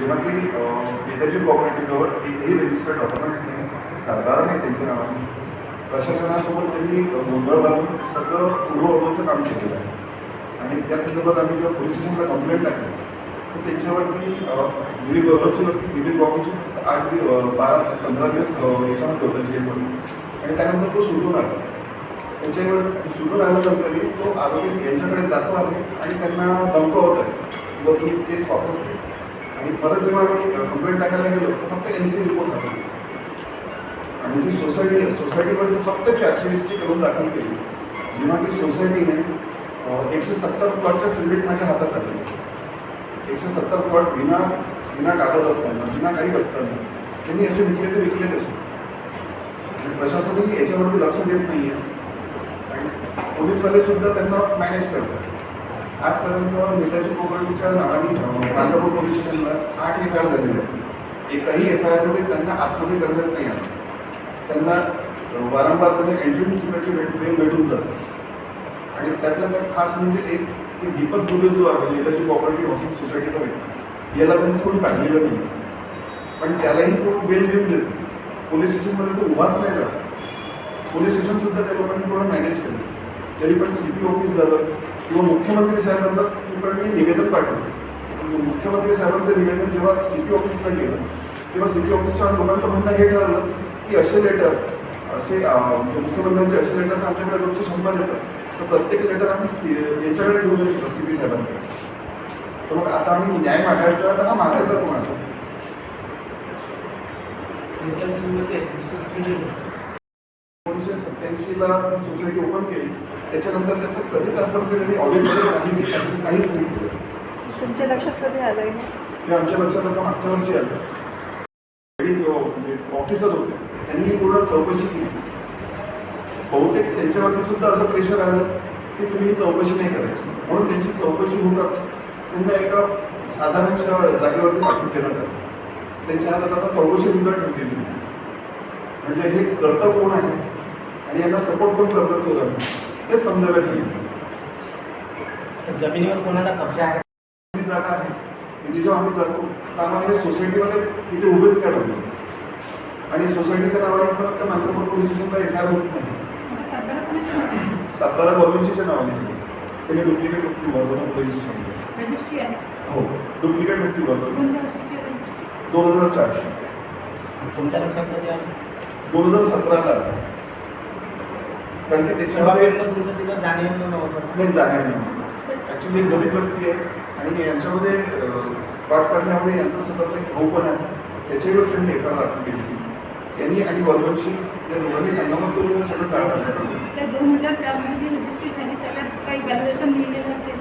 जेव्हा की नेताजी कॉपरेटिव्हजवळ एकही रजिस्टर्ड डॉक्युमेंट्स नाही सरकार त्यांच्या नावाने. प्रशासनासोबत त्यांनी गोंधळ घालून सगळं पूर्ववतचं काम केलेलं आहे. आणि त्या संदर्भात आम्ही जेव्हा पोलीस स्टेशनला कंप्लेंट टाकली तर त्यांच्यावरती मी दिलीप गौरवची दिलीप बाबूची आठ बारा पंधरा दिवस याच्यामध्ये होतं जेलमध्ये आणि त्यानंतर तो सुटून आला. त्याच्यावर सुटून आल्यानंतरही तो आरोपी यांच्याकडे जातो आहे आणि त्यांना धमकावत आहे. व तुम्ही केस वापस घ्या आणि परत जेव्हा कंप्लेंट टाकायला गेलो तर फक्त एन सी रिपोर्ट हातात आणि जी सोसायटी सोसायटीमध्ये फक्त चारशे वीसची करून दाखल केली. जेव्हा की सोसायटीने एकशे सत्तर प्लॉटच्या सिमेंट माझ्या हातात आले एकशे सत्तर प्लॉट विना विना कागद असताना विना काही असताना त्यांनी असे विकले ते विकले असे आणि प्रशासनही याच्यावरती लक्ष देत नाही आहे आणि पोलीसवाले सुद्धा त्यांना मॅनेज करतात. आजपर्यंत नेताजी कोकणच्या नावाने अं, पांढरपूर पोलीस स्टेशनला आठ एफ आय आर झालेले आहेत. एकाही एफ आय आरमध्ये त्यांना आतमध्ये करण्यात नाही आलं. त्यांना वारंवारपणे एंट्री सिक्युरिटी भेट बेल भेटून जातात आणि त्यातलं त्यात खास म्हणजे एक की दीपक दुबे जो आहे नेताजी कॉपरेटिव्ह हाऊसिंग सोसायटीचा व्यक्ती. याला त्यांनी कोणी पाहिलेलं नाही. पण त्यालाही कोण बेल देऊन देतो. पोलीस स्टेशनमध्ये तो उभाच नाही राहत. पोलीस स्टेशनसुद्धा त्या लोकांनी पूर्ण मॅनेज केलं तरी पण सी पी ऑफिस झालं. किंवा मुख्यमंत्री साहेबांना मी निवेदन पाठवलं. मुख्यमंत्री साहेबांचं निवेदन जेव्हा सी ऑफिसला गेलं तेव्हा सी ऑफिसच्या लोकांचं म्हणणं हे ठरलं की असे लेटर असे म्हणजे मुख्यमंत्र्यांचे असे लेटर्स आमच्याकडे रोजचे शंभर येतात. तर प्रत्येक लेटर आम्ही सी यांच्याकडे ठेवू शकतो सी पी साहेबांकडे. तर मग आता आम्ही न्याय मागायचा तर हा मागायचा कोणाचा? एकोणीसशे सत्याऐंशीला सोसायटी ओपन केली. त्याच्यानंतर त्याचं कधीच आजपर्यंत काही त्यातून काहीच नाही केलं. तुमच्या लक्षात कधी आलंय हे? आमच्या लक्षात आता मागच्या वर्षी आलं. लेडीज म्हणजे ऑफिसर होते त्यांनी पूर्ण चौकशी केली. बहुतेक त्यांच्यावरती सुद्धा असं प्रेशर आलं की तुम्ही चौकशी नाही करायची. म्हणून त्यांची चौकशी होताच त्यांना एका साधारणच्या जागेवरती पाठवून देण्यात आलं. त्यांच्या हातात आता चौकशी सुद्धा ठेवलेली नाही. म्हणजे हे कर्तव्य कोण आहे? आणि यांना सपोर्ट कोण करतं चोरांना हेच समजायला ठेवलं जमिनीवर कोणाचा कब्जा आहे? जागा आहे. तिथे जेव्हा आम्ही जातो. तर आम्हाला हे सोसायटीमध्ये तिथे उभेच काय होते आणि सोसायटीच्या नावाने त्या मानकापूर पोलीस स्टेशनला आर होत नाही. सातारा कोणाच्या नावाने? त्यांनी डुप्लिकेट व्यक्ती भरवलं पोलीस आहे. हो. डुप्लिकेट कोणत्या आहे रजिस्ट्री दोन हजार चारशे. तुमच्या लक्षात दोन हजार सतराला. कारण की त्याच्यामध्ये तुमचं तिथं जाणे नव्हतं. नाही जागा नाही ॲक्च्युली गरीब व्यक्ती आहे आणि यांच्यामध्ये फ्रॉड करण्यामध्ये यांचा स्वतःचा एक भाऊ पण आहे. त्याच्यावर त्यांनी एका दाखल केली यांनी आणि बरोबरची या दोघांनी संगमत करून सगळं काढलं. त्या दोन हजार चारमध्ये जी रजिस्ट्री झाली त्याच्यात काही व्हॅल्युएशन लिहिलेलं असेल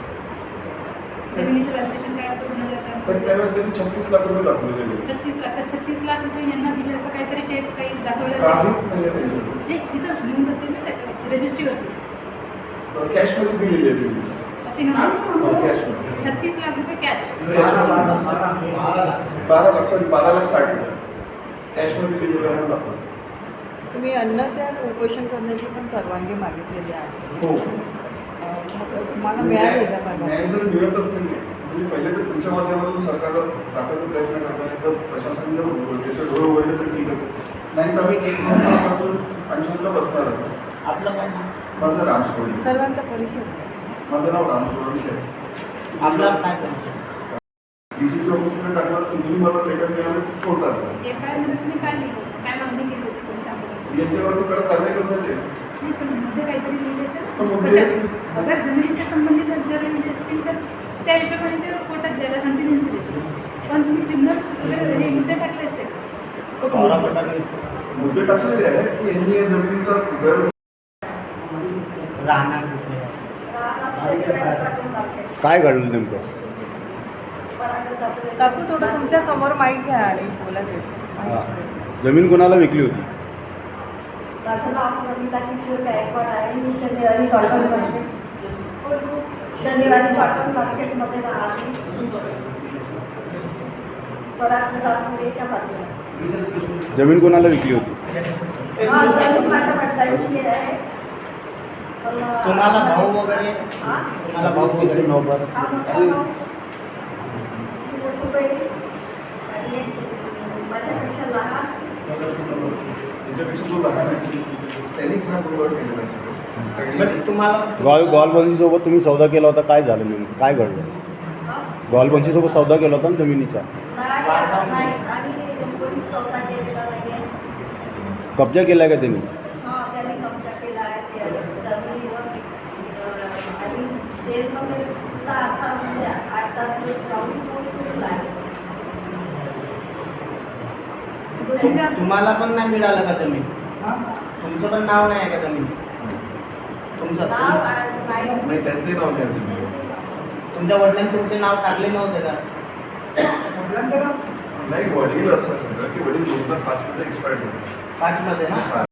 जमिनीचं व्हॅल्युएशन काय होतं दोन हजार त्यावेळेस त्यांनी छत्तीस लाख रुपये दाखवलेले होते. छत्तीस लाख. तर छत्तीस लाख रुपये यांना दिले असं काहीतरी चेक काही दाखवलं असेल? नाही आहे त्यांच्याकडे. नाही तिथं नोंद असेल ना त्याच्यावरती रजिस्ट्रीवरती कॅशमध्ये दिलेली आहे त्यांनी. असे नोंद? हो, कॅशमध्ये छत्तीस लाख रुपये कॅश बारा लाख सॉरी बारा लाख साठ हजार. कॅशमध्ये दिलेलं आहे म्हणून दाखवलं. तुम्ही अन्न त्याग उपोषण करण्याची पण परवानगी मागितलेली आहे. हो. मिळाली का न्याय परवानगी जर मिळतच नाही. तुम्ही पहिले तर तुमच्या माध्यमातून सरकारला दाखवायचा प्रयत्न करताय जर प्रशासन जर त्याचे डोळे उघडले तर ठीकच आहे. नाही तर आम्ही एक महिन्यापासून पेन्शनला बसणार आहे. आपलं काय नाव? माझं राम सर्वांचा. माझं नाव राम सोडणी आहे. आपलं काय करतो डी सी पी टाकणार तर तुम्ही मला लेटर मिळालं की कोर्टाचा एफ आयमध्ये तुम्ही काय लिहिलं होतं? काय मागणी केली होती पोलिसांकडे यांच्यावरती कडक कारवाई करण्यात येईल नाही पण मुद्दे काहीतरी लिहिले असेल ना? अगर जमिनीच्या संबंधित जर लिहिले असतील तर त्या हिशोबाने ते कोर्टात जायला सांगतील पण तुम्ही क्रिमिनल वगैरे हे मुद्दे टाकले असेल. मुद्दे टाकलेले आहे की यांनी या जमिनीचा गैर राहणार कुठे काय घडलं नेमकं? काकू थोडं तुमच्यासमोर माईक घ्या आणि बोला. त्याची. जमीन कोणाला विकली होती? माझं नाव नमिता किशोर गायकवाड आहे मी शनिवारी कॉटन मार्केट शनिवारी कॉटन मार्केटमध्ये राहते पराग नागपुरेच्या बाजूला ज़मीन कोणाला विकली होती। हा ज़मीन माझ्या वडिलांची आहे तुम्हाला भाऊ वगैरे तुम्हाला भाऊ वगैरे हा? त्याच्यापेक्षा जो लहान आहे त्यांनीच हा दुर्व्यवहार केलेला आहे कारण म्हणजे तुम्हाला गॉल गॉलबन्सीसोबत तुम्ही सौदा केला होता काय झालं नेमकं? काय घडलं? गॉलबन्सीसोबत सौदा केला होता ना जमिनीचा आहे कब्जा केला का त्यांनी? हां त्यांनी कब्जा केला आहे ते जमिनीवर अं, आणि जेलमध्ये सुद्धा आता म्हणजे आठ दहा दिवस राहून तो सुरू आहे दोघीच्या तुम्हाला पण नाही मिळालं का जमीन तुमचं पण नाव नाही आहे का जमीन तुमचं? नाही. त्यांचंही नाव नाही अजून. तुमच्या वडिलांनी तुमचे नाव टाकले नव्हते का? नाही वडील असं सांगा की वडील दोन हजार पाचमध्ये एक्सपायर झाले पाचमध्ये ना?